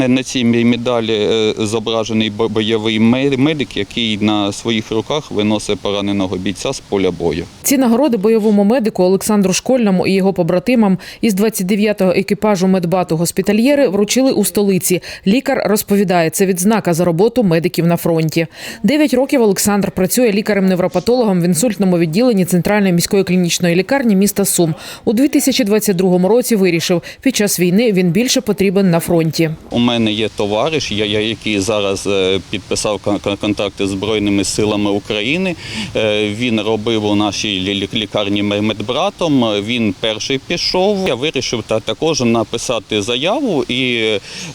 На- цій медалі е, зображений бойовий медик, який на своїх руках виносить пораненого бійця з поля бою. Ці нагороди бойовому медику Олександру Школьному і його побратимам із 29-го екіпажу медбату госпітальєри вручили у столиці. Лікар розповідає, це відзнака за роботу медиків на фронті. Дев'ять років Олександр працює лікарем-невропатологом в інсультному відділенні Центральної міської клінічної лікарні міста Сум. У 2022 році вирішив, під час війни він більше потрібен на фронті. Мене є товариш, я, я- який зараз е, підписав кон- кон- з Збройними силами України. Е, Він робив у нашій лі- лі- лікарні медбратом. Він перший пішов. Я вирішив та також написати заяву і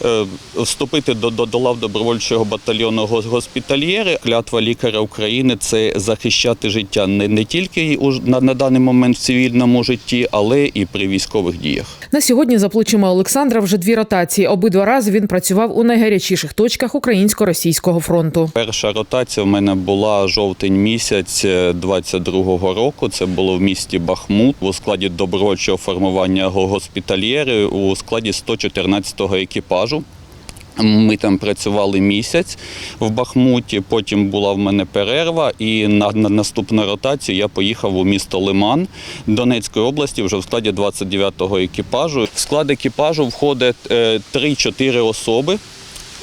е, вступити до, до, до лав добровольчого батальйону гос- госпітальєри. Клятва лікаря України це захищати життя не, не тільки на, на даний момент в цивільному житті, але і при військових діях. На сьогодні за плечима Олександра вже дві ротації. Обидва рази він працював у найгарячіших точках українсько-російського фронту. Перша ротація в мене була жовтень місяць 22-го року. Це було в місті Бахмут у складі добровольчого формування госпітальєри у складі 114-го екіпажу. Ми там працювали місяць в Бахмуті. Потім була в мене перерва, і на, на наступну ротацію я поїхав у місто Лиман Донецької області вже в складі 29-го екіпажу. В склад екіпажу входить е, 3-4 особи.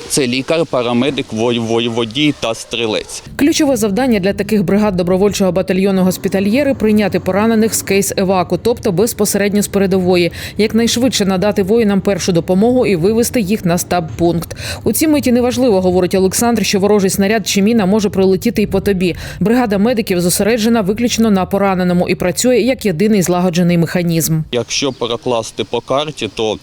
Це лікар, парамедик, водій та стрілець. Ключове завдання для таких бригад добровольчого батальйону госпітальєри прийняти поранених з кейс еваку, тобто безпосередньо з передової, якнайшвидше надати воїнам першу допомогу і вивести їх на стаб-пункт. У цій миті неважливо, говорить Олександр, що ворожий снаряд чи міна може прилетіти і по тобі. Бригада медиків зосереджена виключно на пораненому і працює як єдиний злагоджений механізм. Якщо перекласти по карті, то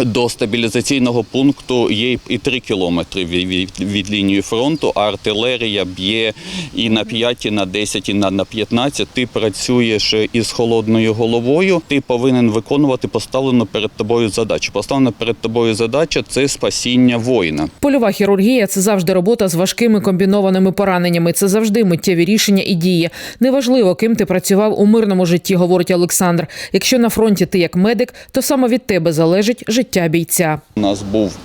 до стабілізаційного пункту є і 3 кілометри від, лінії фронту, а артилерія б'є і на 5, і на 10, і на, на 15. Ти працюєш із холодною головою. Ти повинен виконувати поставлену перед тобою задачу. Поставлена перед тобою задача це спасіння воїна. Польова хірургія це завжди робота з важкими комбінованими пораненнями. Це завжди миттєві рішення і дії. Неважливо, ким ти працював у мирному житті, говорить Олександр. Якщо на фронті ти як медик, то саме від тебе залежить життя бійця. У нас був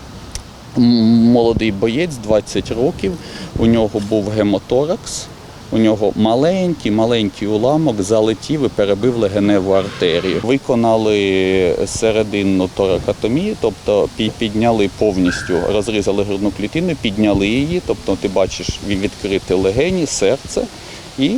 молодий боєць, 20 років. У нього був гемоторакс. У нього маленький, маленький уламок залетів і перебив легеневу артерію. Виконали серединну торакотомію, тобто підняли повністю, розрізали грудну клітину, підняли її. Тобто ти бачиш від- відкрити легені, серце і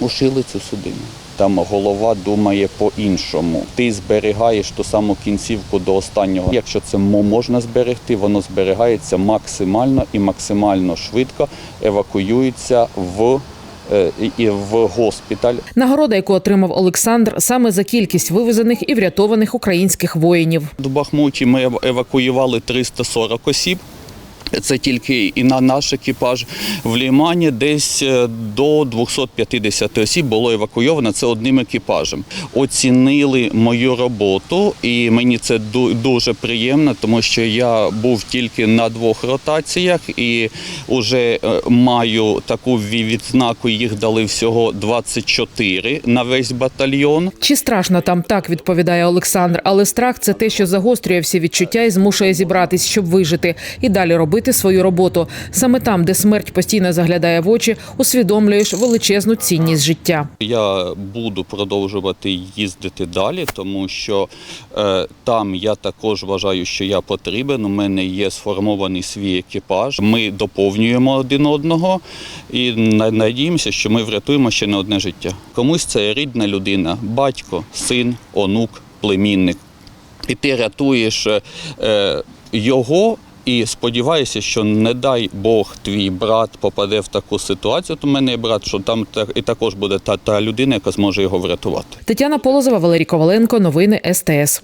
ушили цю судину. Там голова думає по-іншому. Ти зберігаєш ту саму кінцівку до останнього. Якщо це можна зберегти, воно зберігається максимально і максимально швидко евакуюється в, е, і в госпіталь. Нагорода, яку отримав Олександр, саме за кількість вивезених і врятованих українських воїнів. До Бахмуті ми ев- евакуювали 340 осіб. Це тільки і на наш екіпаж в Лімані десь е, до 250 осіб було евакуйовано. Це одним екіпажем. Оцінили мою роботу, і мені це дуже приємно, тому що я був тільки на двох ротаціях і вже е, маю таку відзнаку. Їх дали всього 24 на весь батальйон. Чи страшно там так відповідає Олександр, але страх це те, що загострює всі відчуття і змушує зібратись, щоб вижити, і далі робити свою роботу. Саме там, де смерть постійно заглядає в очі, усвідомлюєш величезну цінність життя. Я буду продовжувати їздити далі, тому що е, там я також вважаю, що я потрібен. У мене є сформований свій екіпаж. Ми доповнюємо один одного і надіємося, що ми врятуємо ще не одне життя. Комусь це рідна людина, батько, син, онук, племінник. І ти рятуєш е, його. І сподіваюся, що не дай Бог твій брат попаде в таку ситуацію. То мене є брат, що там та- і також буде та, та людина, яка зможе його врятувати. Тетяна Полозова, Валерій Коваленко. Новини СТС.